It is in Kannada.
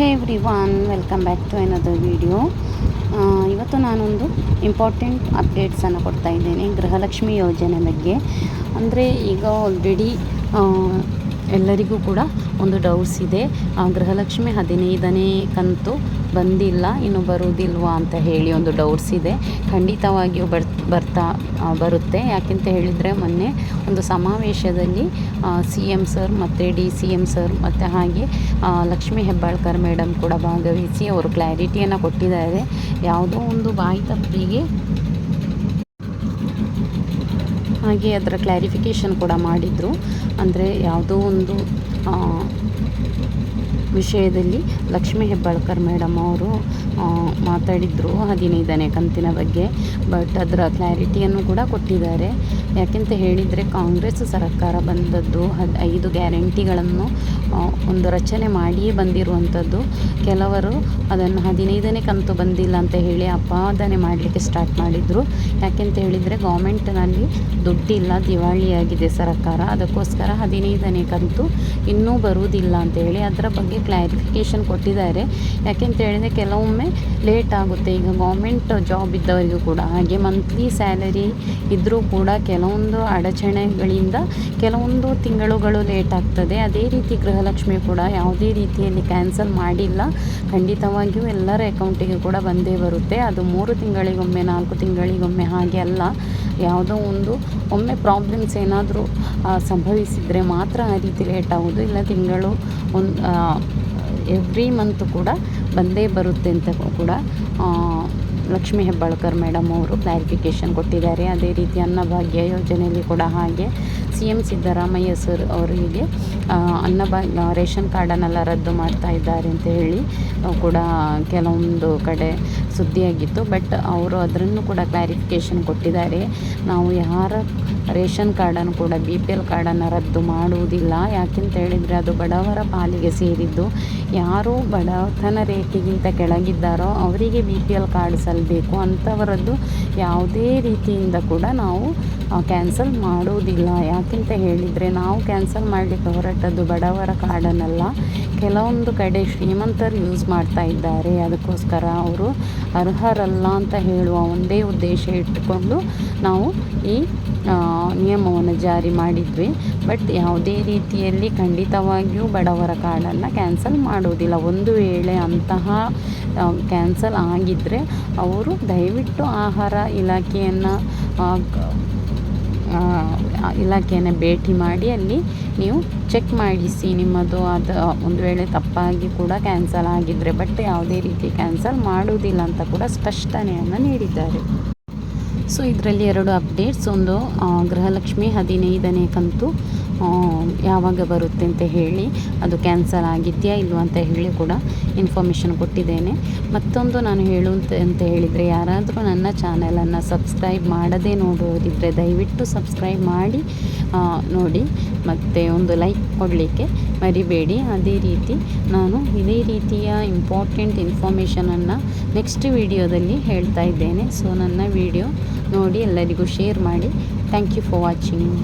Hey everyone welcome back to ಏನದು ವಿಡಿಯೋ ಇವತ್ತು ನಾನೊಂದು ಇಂಪಾರ್ಟೆಂಟ್ ಅಪ್ಡೇಟ್ಸನ್ನು ಕೊಡ್ತಾ ಇದ್ದೇನೆ ಗೃಹಲಕ್ಷ್ಮಿ ಯೋಜನೆ ಬಗ್ಗೆ. ಅಂದರೆ ಈಗ ಆಲ್ರೆಡಿ ಎಲ್ಲರಿಗೂ ಕೂಡ ಒಂದು ಡೌಟ್ಸ್ ಇದೆ. ಗೃಹಲಕ್ಷ್ಮಿ ಹದಿನೈದನೇ ಕಂತು ಬಂದಿಲ್ಲ, ಇನ್ನು ಬರುವುದಿಲ್ವಾ ಅಂತ ಹೇಳಿ ಒಂದು ಡೌಟ್ಸ್ ಇದೆ. ಖಂಡಿತವಾಗಿಯೂ ಬರ್, ಬರ್ತಾ ಬರುತ್ತೆ. ಯಾಕೆಂತ ಹೇಳಿದರೆ ಮೊನ್ನೆ ಒಂದು ಸಮಾವೇಶದಲ್ಲಿ ಸಿ ಎಂ ಸರ್ ಮತ್ತು ಡಿ ಸಿ ಎಂ ಸರ್ ಮತ್ತು ಹಾಗೆ ಲಕ್ಷ್ಮೀ ಹೆಬ್ಬಾಳ್ಕರ್ ಮೇಡಮ್ ಕೂಡ ಭಾಗವಹಿಸಿ ಅವರು ಕ್ಲಾರಿಟಿಯನ್ನು ಕೊಟ್ಟಿದ್ದಾರೆ. ಯಾವುದೋ ಒಂದು ಬಾಯಿ ತಪ್ಪಿಗೆ ಹಾಗೆ ಅದರ ಕ್ಲಾರಿಫಿಕೇಷನ್ ಕೂಡ ಮಾಡಿದರು. ಅಂದರೆ ಯಾವುದೋ ಒಂದು ವಿಷಯದಲ್ಲಿ ಲಕ್ಷ್ಮೀ ಹೆಬ್ಬಾಳ್ಕರ್ ಮೇಡಮ್ ಅವರು ಮಾತಾಡಿದರು ಹದಿನೈದನೇ ಕಂತಿನ ಬಗ್ಗೆ. ಬಟ್ ಅದರ ಕ್ಲಾರಿಟಿಯನ್ನು ಕೂಡ ಕೊಟ್ಟಿದ್ದಾರೆ. ಯಾಕೆಂತ ಹೇಳಿದರೆ ಕಾಂಗ್ರೆಸ್ ಸರ್ಕಾರ ಬಂದದ್ದು ಹದ್, ಐದು ಗ್ಯಾರಂಟಿಗಳನ್ನು ಒಂದು ರಚನೆ ಮಾಡಿಯೇ ಬಂದಿರುವಂಥದ್ದು. ಕೆಲವರು ಅದನ್ನು ಹದಿನೈದನೇ ಕಂತು ಬಂದಿಲ್ಲ ಅಂತ ಹೇಳಿ ಅಪಾದನೆ ಮಾಡಲಿಕ್ಕೆ ಸ್ಟಾರ್ಟ್ ಮಾಡಿದರು. ಯಾಕೆಂತ ಹೇಳಿದರೆ ಗೌರ್ಮೆಂಟ್ನಲ್ಲಿ ದುಡ್ಡಿಲ್ಲ, ದಿವಾಳಿಯಾಗಿದೆ ಸರ್ಕಾರ. ಅದಕ್ಕೋಸ್ಕರ ಹದಿನೈದನೇ ಕಂತು ಇನ್ನೂ ಬರುವುದಿಲ್ಲ ಅಂತ ಹೇಳಿ ಅದರ ಬಗ್ಗೆ ಕ್ಲಾರಿಫಿಕೇಷನ್ ಕೊಟ್ಟಿದ್ದಾರೆ. ಯಾಕೆಂತ ಹೇಳಿದರೆ ಕೆಲವೊಮ್ಮೆ ಲೇಟ್ ಆಗುತ್ತೆ. ಈಗ ಗೌರ್ಮೆಂಟ್ ಜಾಬ್ ಇದ್ದವರಿಗೂ ಕೂಡ, ಹಾಗೆ ಮಂತ್ಲಿ ಸ್ಯಾಲರಿ ಇದ್ದರೂ ಕೂಡ ಕೆಲವೊಂದು ಅಡಚಣೆಗಳಿಂದ ಕೆಲವೊಂದು ತಿಂಗಳುಗಳು ಲೇಟ್ ಆಗ್ತದೆ. ಅದೇ ರೀತಿ ಗೃಹಲಕ್ಷ್ಮಿ ಕೂಡ ಯಾವುದೇ ರೀತಿಯಲ್ಲಿ ಕ್ಯಾನ್ಸಲ್ ಮಾಡಿಲ್ಲ. ಖಂಡಿತವಾಗಿಯೂ ಎಲ್ಲರ ಅಕೌಂಟಿಗೆ ಕೂಡ ಬಂದೇ ಬರುತ್ತೆ. ಅದು ಮೂರು ತಿಂಗಳಿಗೊಮ್ಮೆ, ನಾಲ್ಕು ತಿಂಗಳಿಗೊಮ್ಮೆ ಹಾಗೆ ಅಲ್ಲ. ಯಾವುದೋ ಒಂದು ಒಮ್ಮೆ ಪ್ರಾಬ್ಲಮ್ಸ್ ಏನಾದರೂ ಸಂಭವಿಸಿದರೆ ಮಾತ್ರ ಆ ರೀತಿ ಲೇಟ್ ಆಗೋದು. ಇಲ್ಲ ತಿಂಗಳು ಒಂದು ಎವ್ರಿ ಮಂತ್ ಕೂಡ ಬಂದೇ ಬರುತ್ತೆ ಅಂತ ಕೂಡ ಲಕ್ಷ್ಮೀ ಹೆಬ್ಬಾಳ್ಕರ್ ಮೇಡಮ್ ಅವರು ಕ್ಲಾರಿಫಿಕೇಷನ್ ಕೊಟ್ಟಿದ್ದಾರೆ. ಅದೇ ರೀತಿ ಅನ್ನಭಾಗ್ಯ ಯೋಜನೆಯಲ್ಲಿ ಕೂಡ ಹಾಗೆ. ಸಿ ಎಂ ಸಿದ್ದರಾಮಯ್ಯ ಸರ್ ಅವರಿಗೆ ಅನ್ನ ಅನ್ನಭಾಗ್ಯ ರೇಷನ್ ಕಾರ್ಡನ್ನೆಲ್ಲ ರದ್ದು ಮಾಡ್ತಾ ಇದ್ದಾರೆ ಅಂತ ಹೇಳಿ ಕೂಡ ಕೆಲವೊಂದು ಕಡೆ ಸುದ್ದಿಯಾಗಿತ್ತು. ಬಟ್ ಅವರು ಅದನ್ನು ಕೂಡ ಕ್ಲಾರಿಫಿಕೇಷನ್ ಕೊಟ್ಟಿದ್ದಾರೆ. ನಾವು ಯಾರ ರೇಷನ್ ಕಾರ್ಡನ್ನು ಕೂಡ ಬಿ ಪಿ ಎಲ್ ಕಾರ್ಡನ್ನು ರದ್ದು ಮಾಡುವುದಿಲ್ಲ. ಯಾಕೆಂತ ಹೇಳಿದರೆ ಅದು ಬಡವರ ಪಾಲಿಗೆ ಸೇರಿದ್ದು. ಯಾರು ಬಡತನ ರೇಖೆಗಿಂತ ಕೆಳಗಿದ್ದಾರೋ ಅವರಿಗೆ ಬಿ ಪಿ ಎಲ್ ಕಾರ್ಡ್ ಸಲ್ಲಬೇಕು ಅಂಥವರದ್ದು ಯಾವುದೇ ರೀತಿಯಿಂದ ಕೂಡ ನಾವು ಕ್ಯಾನ್ಸಲ್ ಮಾಡುವುದಿಲ್ಲ. ಯಾಕೆಂತ ಹೇಳಿದರೆ ನಾವು ಕ್ಯಾನ್ಸಲ್ ಮಾಡಲಿಕ್ಕೆ ಹೊರಟದ್ದು ಬಡವರ ಕಾರ್ಡನ್ನಲ್ಲ. ಕೆಲವೊಂದು ಕಡೆ ಶ್ರೀಮಂತರು ಯೂಸ್ ಮಾಡ್ತಾ ಇದ್ದಾರೆ. ಅದಕ್ಕೋಸ್ಕರ ಅವರು ಅರ್ಹರಲ್ಲ ಅಂತ ಹೇಳುವ ಒಂದೇ ಉದ್ದೇಶ ಇಟ್ಟುಕೊಂಡು ನಾವು ಈ ನಿಯಮವನ್ನು ಜಾರಿ ಮಾಡಿದ್ವಿ. ಬಟ್ ಯಾವುದೇ ರೀತಿಯಲ್ಲಿ ಖಂಡಿತವಾಗಿಯೂ ಬಡವರ ಕಾರ್ಡನ್ನು ಕ್ಯಾನ್ಸಲ್ ಮಾಡುವುದಿಲ್ಲ ಒಂದು ವೇಳೆ ಅಂತಹ ಕ್ಯಾನ್ಸಲ್ ಆಗಿದ್ದರೆ ಅವರು ದಯವಿಟ್ಟು ಆಹಾರ ಇಲಾಖೆಯನ್ನು ಇಲಾಖೆಯನ್ನು ಭೇಟಿ ಮಾಡಿ, ಅಲ್ಲಿ ನೀವು ಚೆಕ್ ಮಾಡಿಸಿ ನಿಮ್ಮದು ಅದು ಒಂದು ವೇಳೆ ತಪ್ಪಾಗಿ ಕೂಡ ಕ್ಯಾನ್ಸಲ್ ಆಗಿದ್ದರೆ ಬಟ್ ಯಾವುದೇ ರೀತಿ ಕ್ಯಾನ್ಸಲ್ ಮಾಡುವುದಿಲ್ಲ ಅಂತ ಕೂಡ ಸ್ಪಷ್ಟನೆಯನ್ನು ನೀಡಿದ್ದಾರೆ. ಸೊ ಇದರಲ್ಲಿ ಎರಡು ಅಪ್ಡೇಟ್ಸ್ ಒಂದು ಗೃಹಲಕ್ಷ್ಮಿ ಹದಿನೈದನೇ ಕಂತು. ಯಾವಾಗ ಬರುತ್ತೆ ಅಂತ ಹೇಳಿ ಅದು ಕ್ಯಾನ್ಸಲ್ ಆಗಿದೆಯಾ ಇಲ್ವಾ ಅಂತ ಹೇಳಿ ಕೂಡ ಇನ್ಫಾರ್ಮೇಷನ್ ಕೊಟ್ಟಿದ್ದೇನೆ. ಮತ್ತೊಂದು ನಾನು ಹೇಳುವಂತ ಅಂತ ಹೇಳಿದರೆ ಯಾರಾದರೂ ನನ್ನ ಚಾನೆಲನ್ನು ಸಬ್ಸ್ಕ್ರೈಬ್ ಮಾಡದೇ ನೋಡುವುದಿದ್ದರೆ ದಯವಿಟ್ಟು ಸಬ್ಸ್ಕ್ರೈಬ್ ಮಾಡಿ ನೋಡಿ, ಮತ್ತು ಒಂದು ಲೈಕ್ ಕೊಡಲಿಕ್ಕೆ ಮರಿಬೇಡಿ. ಅದೇ ರೀತಿ ನಾನು ಇದೇ ರೀತಿಯ ಇಂಪಾರ್ಟೆಂಟ್ ಇನ್ಫಾರ್ಮೇಷನನ್ನು ನೆಕ್ಸ್ಟ್ ವಿಡಿಯೋದಲ್ಲಿ ಹೇಳ್ತಾ ಇದ್ದೇನೆ. ಸೊ, ನನ್ನ ವಿಡಿಯೋ ನೋಡಿ ಎಲ್ಲರಿಗೂ ಶೇರ್ ಮಾಡಿ. Thank you for watching.